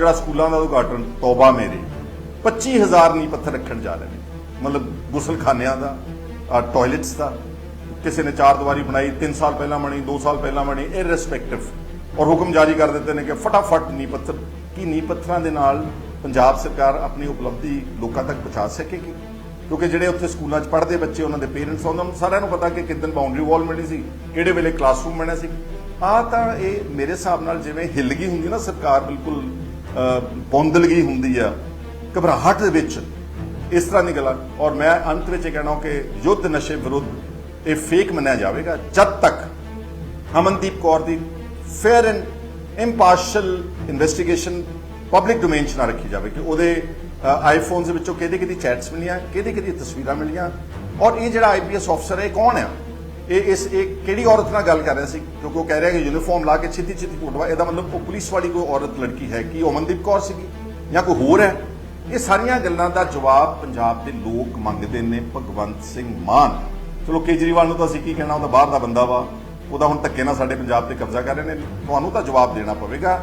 ਜਿਹੜਾ ਸਕੂਲਾਂ ਦਾ ਉਦਘਾਟਨ ਤੌਬਾ ਮੇਰੇ 25000 ਨੀ ਪੱਥਰ ਰੱਖਣ ਜਾ ਰਹੇ ਨੇ। ਮਤਲਬ ਗੁਸਲਖਾਨਿਆਂ ਦਾ ਟਾਇਲਟਸ ਦਾ, ਕਿਸੇ ਨੇ ਚਾਰ ਦੀਵਾਰੀ ਬਣਾਈ 3 ਸਾਲ ਪਹਿਲਾਂ ਬਣੀ 2 ਸਾਲ ਪਹਿਲਾਂ ਬਣੀ ਇਰਰਿਸਪੈਕਟਿਵ ਔਰ ਹੁਕਮ ਜਾਰੀ ਕਰ ਦਿੱਤੇ ਨੇ ਕਿ ਫਟਾਫਟ ਨੀ ਪੱਥਰ, ਕੀ ਨੀ ਪੱਥਰਾਂ ਦੇ ਨਾਲ ਪੰਜਾਬ ਸਰਕਾਰ ਆਪਣੀ ਉਪਲਬਧੀ ਲੋਕਾਂ ਤੱਕ ਪਹੁੰਚਾ ਸਕੇਗੀ। ਕਿਉਂਕਿ ਜਿਹੜੇ ਉੱਥੇ ਸਕੂਲਾਂ 'ਚ ਪੜ੍ਹਦੇ ਬੱਚੇ, ਉਹਨਾਂ ਦੇ ਪੇਰੈਂਟਸ ਉਹਨਾਂ ਨੂੰ ਸਾਰਿਆਂ ਨੂੰ ਪਤਾ ਕਿ ਕਿਦਨ ਬਾਉਂਡਰੀ ਵਾਲ ਮਿਲੀ ਸੀ, ਕਿਹੜੇ ਵੇਲੇ ਕਲਾਸਰੂਮ ਬਣਿਆ ਸੀ। ਆ ਤਾਂ ਇਹ ਮੇਰੇ ਹਿਸਾਬ ਨਾਲ ਜਿਵੇਂ ਹਿੱਲ ਗਈ ਹੁੰਦੀ ਨਾ ਸਰਕਾਰ, ਬਿਲਕੁਲ ਬੌਂਦਲਗੀ ਹੁੰਦੀ ਆ, ਘਬਰਾਹਟ ਦੇ ਵਿੱਚ ਇਸ ਤਰ੍ਹਾਂ ਦੀ ਗੱਲਾਂ। ਔਰ ਮੈਂ ਅੰਤ ਵਿੱਚ ਇਹ ਕਹਿਣਾ ਕਿ ਯੁੱਧ ਨਸ਼ੇ ਵਿਰੁੱਧ ਇਹ ਫੇਕ ਮੰਨਿਆ ਜਾਵੇਗਾ, ਜਦ ਤੱਕ ਅਮਨਦੀਪ ਕੌਰ ਦੀ fair and impartial investigation public domain 'ਚ ਨਾ ਰੱਖੀ ਜਾਵੇ ਕਿ ਉਹਦੇ ਆਈਫੋਨਸ ਦੇ ਵਿੱਚੋਂ ਕਿਹਦੇ ਕਿਹਦੀ ਚੈਟਸ ਮਿਲੀਆਂ ਕਿਹਦੇ ਕਿਹਦੀ ਤਸਵੀਰਾਂ ਮਿਲੀਆਂ। ਔਰ ਇਹ ਜਿਹੜਾ ਆਈਪੀਐਸ ਅਫਸਰ ਹੈ ਕੌਣ ਆ? ਇਹ ਇਸ, ਇਹ ਕਿਹੜੀ ਔਰਤ ਨਾਲ ਗੱਲ ਕਰ ਰਿਹਾ ਸੀ? ਕਿਉਂਕਿ ਉਹ ਕਹਿ ਰਿਹਾ ਕਿ ਯੂਨੀਫਾਰਮ ਲਾ ਕੇ ਛੇਤੀ ਛੇਤੀ ਫੋਟੋਆ ਇਹਦਾ ਮਤਲਬ ਉਹ ਪੁਲਿਸ ਵਾਲੀ ਕੋਈ ਔਰਤ, ਲੜਕੀ ਹੈ ਕਿ? ਉਹ ਅਮਨਦੀਪ ਕੌਰ ਸੀਗੀ ਜਾਂ ਕੋਈ ਹੋਰ ਹੈ? ਇਹ ਸਾਰੀਆਂ ਗੱਲਾਂ ਦਾ ਜਵਾਬ ਪੰਜਾਬ ਦੇ ਲੋਕ ਮੰਗਦੇ ਨੇ ਭਗਵੰਤ ਸਿੰਘ ਮਾਨ। ਚਲੋ ਕੇਜਰੀਵਾਲ ਨੂੰ ਤਾਂ ਅਸੀਂ ਕੀ ਕਹਿਣਾ ਉਹ ਤਾਂ ਬਾਹਰ ਦਾ ਬੰਦਾ ਵਾ। ਉਹਦਾ ਹੁਣ ਧੱਕੇ ਨਾਲ ਸਾਡੇ ਪੰਜਾਬ ਤੇ ਕਬਜ਼ਾ ਕਰ ਰਹੇ ਨੇ। ਤੁਹਾਨੂੰ ਤਾਂ ਜਵਾਬ ਦੇਣਾ ਪਵੇਗਾ।